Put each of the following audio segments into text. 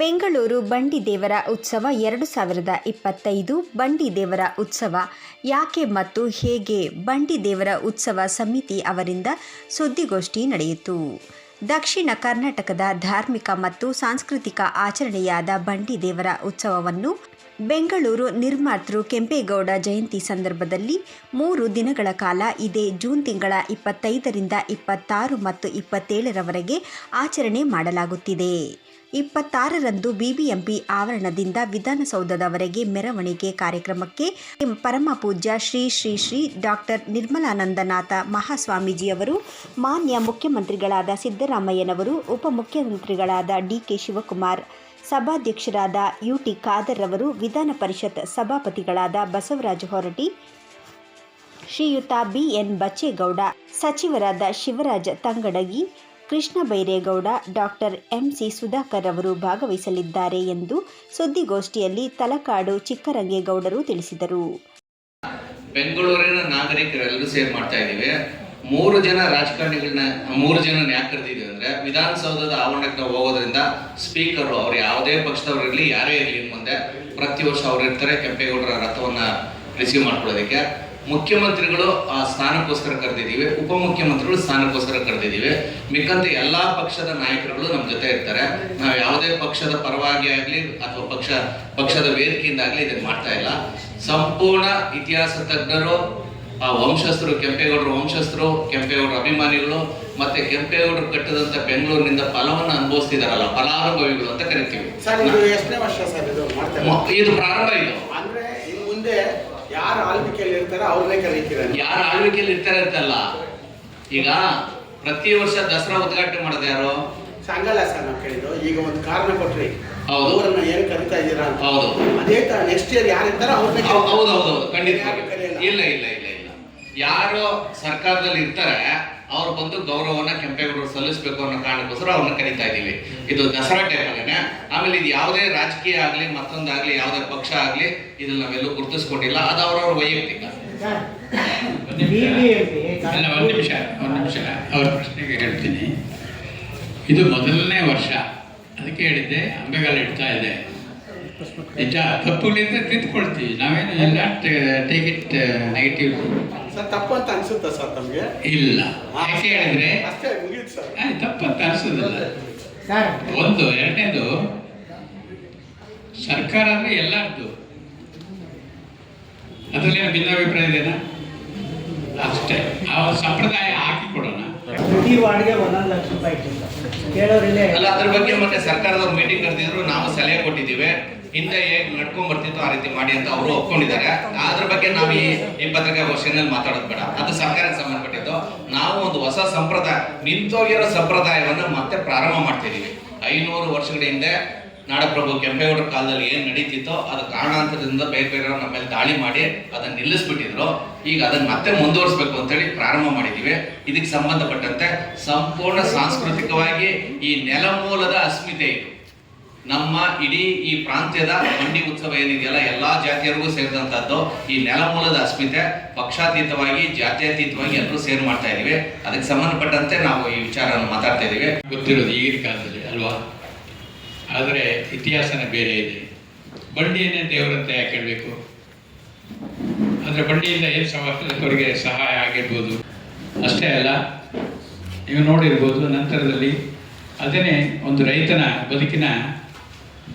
ಬೆಂಗಳೂರು ಬಂಡಿ ದೇವರ ಉತ್ಸವ ಎರಡು ಸಾವಿರದ ಇಪ್ಪತ್ತೈದು ಬಂಡಿ ದೇವರ ಉತ್ಸವ. ಯಾಕೆ ಮತ್ತು ಹೇಗೆ ಬಂಡಿ ದೇವರ ಉತ್ಸವ ಸಮಿತಿ ಅವರಿಂದ ಸುದ್ದಿಗೋಷ್ಠಿ ನಡೆಯಿತು. ದಕ್ಷಿಣ ಕರ್ನಾಟಕದ ಧಾರ್ಮಿಕ ಮತ್ತು ಸಾಂಸ್ಕೃತಿಕ ಆಚರಣೆಯಾದ ಬಂಡಿ ದೇವರ ಉತ್ಸವವನ್ನು ಬೆಂಗಳೂರು ನಿರ್ಮಾತೃ ಕೆಂಪೇಗೌಡ ಜಯಂತಿ ಸಂದರ್ಭದಲ್ಲಿ ಮೂರು ದಿನಗಳ ಕಾಲ ಇದೇ ಜೂನ್ ತಿಂಗಳ ಇಪ್ಪತ್ತೈದರಿಂದ ಇಪ್ಪತ್ತಾರು ಮತ್ತು ಇಪ್ಪತ್ತೇಳರವರೆಗೆ ಆಚರಣೆ ಮಾಡಲಾಗುತ್ತಿದೆ. ಇಪ್ಪತ್ತಾರರಂದು ಬಿಬಿಎಂಪಿ ಆವರಣದಿಂದ ವಿಧಾನಸೌಧದವರೆಗೆ ಮೆರವಣಿಗೆ ಕಾರ್ಯಕ್ರಮಕ್ಕೆ ಪರಮ ಪೂಜ್ಯ ಶ್ರೀ ಶ್ರೀ ಶ್ರೀ ಡಾಕ್ಟರ್ ನಿರ್ಮಲಾನಂದನಾಥ ಮಹಾಸ್ವಾಮೀಜಿಯವರು, ಮಾನ್ಯ ಮುಖ್ಯಮಂತ್ರಿಗಳಾದ ಸಿದ್ದರಾಮಯ್ಯನವರು, ಉಪಮುಖ್ಯಮಂತ್ರಿಗಳಾದ ಡಿಕೆ ಶಿವಕುಮಾರ್, ಸಭಾಧ್ಯಕ್ಷರಾದ ಯು ಟಿ ಖಾದರ್ ಅವರು ವಿಧಾನ ಪರಿಷತ್ ಸಭಾಪತಿಗಳಾದ ಬಸವರಾಜ ಹೊರಟಿ, ಶ್ರೀಯುತ ಬಿಎನ್ ಬಚ್ಚೇಗೌಡ, ಸಚಿವರಾದ Shivaraj Tangadagi Krishna Byregowda, doctor M C Sudhakar ಅವರು ಭಾಗವಹಿಸಲಿದ್ದಾರೆ ಎಂದು ಸುದ್ದಿಗೋಷ್ಠಿಯಲ್ಲಿ ತಲಕಾಡು ಚಿಕ್ಕರಂಗೇಗೌಡರು ತಿಳಿಸಿದರು. ಬೆಂಗಳೂರಿನ ನಾಗರಿಕರೆಲ್ಲರೂ ಸೇರ್ ಮಾಡ್ತಾ ಇದ್ದೀವಿ. ಮೂರು ಜನ ರಾಜಕಾರಣಿಗಳನ್ನ, ಮೂರು ಜನ ಯಾಕೆ ಕರೆದಿದ್ದೀವಿ ಅಂದ್ರೆ ವಿಧಾನಸೌಧದ ಆವರಣಕ್ಕೆ ನಾವು ಹೋಗೋದ್ರಿಂದ ಸ್ಪೀಕರು ಅವ್ರು ಯಾವುದೇ ಪಕ್ಷದವ್ರು ಯಾರೇ ಇರಲಿ ಮುಂದೆ ಪ್ರತಿ ವರ್ಷ ಅವ್ರು ಇರ್ತಾರೆ, ಕೆಂಪೇಗೌಡರ ರಥವನ್ನ ರಿಸೀವ್ ಮಾಡ್ಕೊಳ್ಳೋದಕ್ಕೆ. ಮುಖ್ಯಮಂತ್ರಿಗಳು ಆ ಸ್ಥಾನಕ್ಕೋಸ್ಕರ ಕರೆದಿದ್ದೀವಿ ಉಪಮುಖ್ಯಮಂತ್ರಿಗಳು ಸ್ಥಾನಕ್ಕೋಸ್ಕರ ಕರೆದಿದ್ದೀವಿ. ಮಿಕ್ಕಂತೆ ಎಲ್ಲಾ ಪಕ್ಷದ ನಾಯಕರುಗಳು ನಮ್ಮ ಜೊತೆ ಇರ್ತಾರೆ. ನಾವು ಯಾವುದೇ ಪಕ್ಷದ ಪರವಾಗಿ ಆಗಲಿ ಅಥವಾ ಪಕ್ಷ ಪಕ್ಷದ ವೇದಿಕೆಯಿಂದ ಆಗಲಿ ಇದನ್ನ ಮಾಡ್ತಾ ಇಲ್ಲ. ಸಂಪೂರ್ಣ ಇತಿಹಾಸ ತಜ್ಞರು ಆ ವಂಶಸ್ಥರು ಕೆಂಪೇಗೌಡರ ವಂಶಸ್ಥರು ಕೆಂಪೇಗೌಡರ ಅಭಿಮಾನಿಗಳು ಮತ್ತೆ ಕೆಂಪೇಗೌಡರು ಕಟ್ಟದಂತ ಬೆಂಗಳೂರಿನಿಂದ ಫಲವನ್ನು ಅನುಭವಿಸ್ತಿದಾರಲ್ಲ ಫಲಾನುಭವಿಗಳು ಅಂತ ಕರಿತೀವಿ. ಇದು ಪ್ರಾರಂಭ ಇದು. ಯಾರು ಆಳ್ವಿಕೆಯಲ್ಲಿ ಇರ್ತಾರೋ ಅವ್ರನ್ನೇ ಕರೀತೀರ ಯಾರು ಆಳ್ವಿಕೆಯಲ್ಲಿ ಇರ್ತಾರೆ ಅಂತಲ್ಲ? ಈಗ ಪ್ರತಿ ವರ್ಷ ದಸರಾ ಉದ್ಘಾಟನೆ ಮಾಡೋದು ಯಾರು? ಸಂಗಲ್ಲ ಸರ್ ನಾವು ಕೇಳಿದ್ದು. ಈಗ ಒಂದು ಕಾರಣ ಕೊಟ್ರಿ. ಹೌದು. ಅವರನ್ನ ಏನು ಕರಿತಾ ಇದ್ದೀರಾ ಅಂತ. ಹೌದು. ಅದೇ ತರ ನೆಕ್ಸ್ಟ್ ಇಯರ್ ಯಾರು ಇರ್ತಾರೋ ಅವ್ರನ್ನೇ ಹೌದು ಹೌದು ಹೌದು. ಖಂಡಿತ ಇಲ್ಲ ಇಲ್ಲ ಇಲ್ಲ ಇಲ್ಲ. ಯಾರು ಸರ್ಕಾರದಲ್ಲಿ ಇರ್ತಾರೆ ಅವ್ರು ಬಂದು ಗೌರವನ ಕೆಂಪೇಗೌಡರು ಸಲ್ಲಿಸಬೇಕು ಅನ್ನೋ ಕಾರಣಕ್ಕೋಸ್ಕರ ಅವ್ರನ್ನ ಕರಿತಾ ಇದ್ದೀವಿ. ಇದು ದಸರಾ ಟೈಮಲ್ಲೇನೆ? ಆಮೇಲೆ ಇದು ಯಾವುದೇ ರಾಜಕೀಯ ಆಗಲಿ, ಮತ್ತೊಂದಾಗಲಿ, ಯಾವುದೇ ಪಕ್ಷ ಆಗಲಿ ಇದನ್ನ ನಾವೆಲ್ಲೂ ಗುರುತಿಸ್ಕೊಂಡಿಲ್ಲ ಅದು ಅವರವ್ರ ವೈಯಕ್ತಿಕ. ನಿಮಿಷ, ಒಂದು ನಿಮಿಷ. ಅವ್ರ ಪ್ರಶ್ನೆಗೆ ಹೇಳ್ತೀನಿ. ಇದು ಮೊದಲನೇ ವರ್ಷ. ಅದಕ್ಕೆ ಹೇಳಿದ್ದೆ ಅಂಬೆಗಾಲ ಇಡ್ತಾ ಇದೆ. ನಿಜ ತಪ್ಪುಗಳಿಂದ ತಿದ್ಕೊಳ್ತೀವಿ. ನಾವೇನು ಇಲ್ಲ ಟೇಕ್ ಇಟ್ ನೆಗೆಟಿವ್ ಸರ್ ತಪ್ಪು ಅಂತ ಅನ್ಸುತ್ತಾ ಸರ್ ತಮಗೆ? ಇಲ್ಲ. ಯಾಕೆ ಹೇಳಿದ್ರೆ? ಅಷ್ಟೇ ಮುಗಿಯುತ್ತೆ ಸರ್. ತಪ್ಪು ಅಂತ ಅನ್ಸೋದಿಲ್ಲ. ಒಂದು ಎರಡನೇದು ಸರ್ಕಾರ ಅಂದ್ರೆ ಎಲ್ಲರದ್ದು ಅದರಲ್ಲಿ ಭಿನ್ನಾಭಿಪ್ರಾಯ ಇದೆಯಾ? ಅಷ್ಟೇ. ಆ ಸಂಪ್ರದಾಯ ಹಾಕಿ ಕೊಡೋಣ. ಪ್ರತಿ ವಾರ್ಡ್ಗೆ ಒಂದೊಂದು ಲಕ್ಷ ರೂಪಾಯಿ ಕೇಳೋರಿಲ್ಲೇ. ಅಲ್ಲ ಅದ್ರ ಬಗ್ಗೆ ಮತ್ತೆ ಸರ್ಕಾರದವ್ರು ಮೀಟಿಂಗ್ ಕರೆದಿದ್ರು ನಾವು ಸಲಹೆ ಕೊಟ್ಟಿದ್ದೀವಿ. ಹಿಂದೆ ಹೇಗ್ ನಡ್ಕೊಂಡ್ ಬರ್ತಿತ್ತು ಆ ರೀತಿ ಮಾಡಿ ಅಂತ ಅವರು ಒಪ್ಕೊಂಡಿದ್ದಾರೆ. ಅದ್ರ ಬಗ್ಗೆ ನಾವು ಈ ವರ್ಷದಲ್ಲಿ ಮಾತಾಡೋದು ಬೇಡ. ಅದು ಸರ್ಕಾರಕ್ಕೆ ಸಂಬಂಧಪಟ್ಟಿದ್ದು. ನಾವು ಒಂದು ಹೊಸ ಸಂಪ್ರದಾಯ, ನಿಂತೋಗಿರೋ ಸಂಪ್ರದಾಯವನ್ನು ಮತ್ತೆ ಪ್ರಾರಂಭ ಮಾಡ್ತಿದ್ದೀವಿ ಐನೂರು ವರ್ಷಗಳ ಹಿಂದೆ ನಾಡಪ್ರಭು ಕೆಂಪೇಗೌಡರ ಕಾಲದಲ್ಲಿ ಏನ್ ನಡೀತಿತ್ತೋ ಅದು ಕಾರಣಾಂತರದಿಂದ ಬೇರೆ ಬೇರೆ ನಮ್ಮ ಮೇಲೆ ದಾಳಿ ಮಾಡಿ ಅದನ್ನ ನಿಲ್ಲಿಸ್ಬಿಟ್ಟಿದ್ರು. ಈಗ ಅದನ್ನ ಮತ್ತೆ ಮುಂದುವರಿಸಬೇಕು ಅಂತೇಳಿ ಪ್ರಾರಂಭ ಮಾಡಿದ್ದೀವಿ ಇದಕ್ಕೆ ಸಂಬಂಧಪಟ್ಟಂತೆ ಸಂಪೂರ್ಣ ಸಾಂಸ್ಕೃತಿಕವಾಗಿ ಈ ನೆಲಮೂಲದ ಅಸ್ಮಿತೆ ಇದು. ನಮ್ಮ ಇಡೀ ಈ ಪ್ರಾಂತ್ಯದ ಮಂಡಿ ಉತ್ಸವ ಏನಿದೆಯಲ್ಲ, ಎಲ್ಲಾ ಜಾತಿಯರಿಗೂ ಸೇರಿದಂತದ್ದು ಈ ನೆಲಮೂಲದ ಅಸ್ಮಿತೆ ಪಕ್ಷಾತೀತವಾಗಿ, ಜಾತ್ಯತೀತವಾಗಿ ಎಲ್ಲರೂ ಸೇರ್ ಮಾಡ್ತಾ ಇದ್ದೀವಿ. ಅದಕ್ಕೆ ಸಂಬಂಧಪಟ್ಟಂತೆ ನಾವು ಈ ವಿಚಾರವನ್ನು ಮಾತಾಡ್ತಾ ಇದ್ದೀವಿ. ಗೊತ್ತಿರೋದು ಈಗಿನ ಕಾಲದಲ್ಲಿ ಅಲ್ವಾ? ಆದರೆ ಇತಿಹಾಸನ ಬೇರೆ ಇದೆ. ಬಂಡಿಯನ್ನೇ ದೇವರಂತ ಯಾಕೆ ಹೇಳಬೇಕು? ಅಂದರೆ ಬಂಡಿಯಿಂದ ಏನು ಸಮಾಜದವರಿಗೆ ಸಹಾಯ ಆಗಿರ್ಬೋದು? ಅಷ್ಟೇ ಅಲ್ಲ, ನೀವು ನೋಡಿರ್ಬೋದು ನಂತರದಲ್ಲಿ ಅದನ್ನೇ ಒಂದು ರೈತನ ಬದುಕಿನ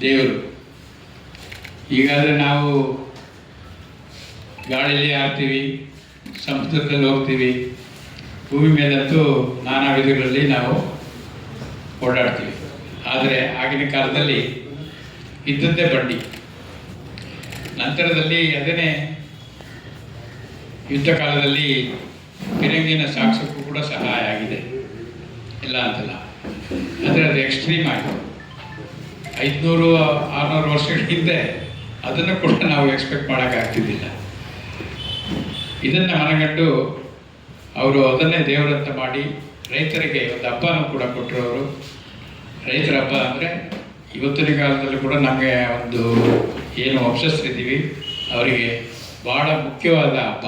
ದೇವರು. ಈಗಾದರೆ ನಾವು ಗಾಳಿಯಲ್ಲಿ ಆಡ್ತೀವಿ, ಸಂಸ್ಕೃತದಲ್ಲಿ ಹೋಗ್ತೀವಿ, ಭೂಮಿ ಮೇಲಂತೂ ನಾನಾ ವಿಧಗಳಲ್ಲಿ ನಾವು ಓಡಾಡ್ತೀವಿ. ಆದರೆ ಆಗಿನ ಕಾಲದಲ್ಲಿ ಇದ್ದದ್ದೇ ಬಂಡಿ. ನಂತರದಲ್ಲಿ ಅದನ್ನೇ ಯುದ್ಧ ಕಾಲದಲ್ಲಿ ಫಿರಂಗಿನ ಸಾಗಿಸೋಕ್ಕೂ ಕೂಡ ಸಹಾಯ ಆಗಿದೆ. ಇಲ್ಲ ಅಂತಲ್ಲ. ಅಂದರೆ ಅದು ಎಕ್ಸ್ಟ್ರೀಮ್ ಆಯಿತು ಐದುನೂರು ಆರುನೂರು ವರ್ಷಗಳ ಹಿಂದೆ ಅದನ್ನು ಕೂಡ ನಾವು ಎಕ್ಸ್ಪೆಕ್ಟ್ ಮಾಡೋಕ್ಕಾಗ್ತಿದ್ದಿಲ್ಲ ಇದನ್ನು ಮನಗಂಡು ಅವರು ಅದನ್ನೇ ದೇವರಂತ ಮಾಡಿ ರೈತರಿಗೆ ಒಂದು ಹಬ್ಬನೂ ಕೂಡ ಕೊಟ್ಟರು ಅವರು ರೈತರ ಹಬ್ಬ ಅಂದರೆ ಇವತ್ತಿನ ಕಾಲದಲ್ಲಿ ಕೂಡ ನಮಗೆ ಒಂದು ಏನು ವಂಶಸ್ಥರಿದ್ದೀವಿ ಅವರಿಗೆ ಭಾಳ ಮುಖ್ಯವಾದ ಹಬ್ಬ.